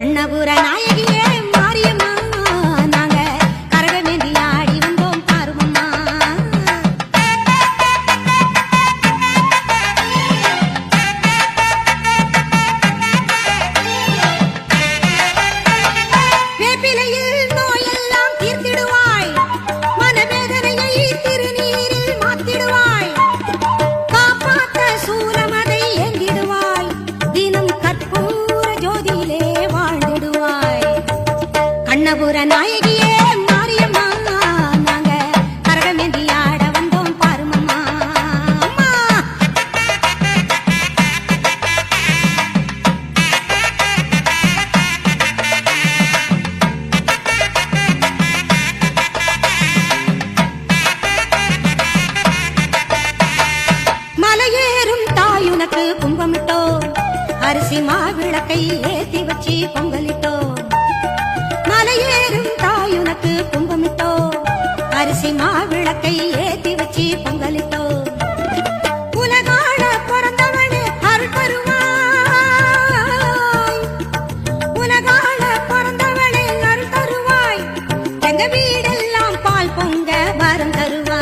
அண்ணபுர நாயகியே மாரியம்மா நாங்க கரகமேந்தி ஆடி வந்தோம் பாருமம்மா வேப்பிலையில் அந்தபுர நாயகியே மாரியம்மா. நாங்க கரகமேந்தி ஆட மலையேறும் தாயுனக்கு கும்பமிட்டோ அரிசி மாவிளக்கை ஏத்தி வச்சு பொங்கலிட்டோ அமாவாசை மாவிளக்கை ஏத்தி வச்சு பொங்கலிட்டோ உலகாள பிறந்தவனே அருள் தருவாய். உலகாள பிறந்தவனே அருள் தருவாய். எங்க வீடெல்லாம் பால் பொங்க வரம் தருவாய்.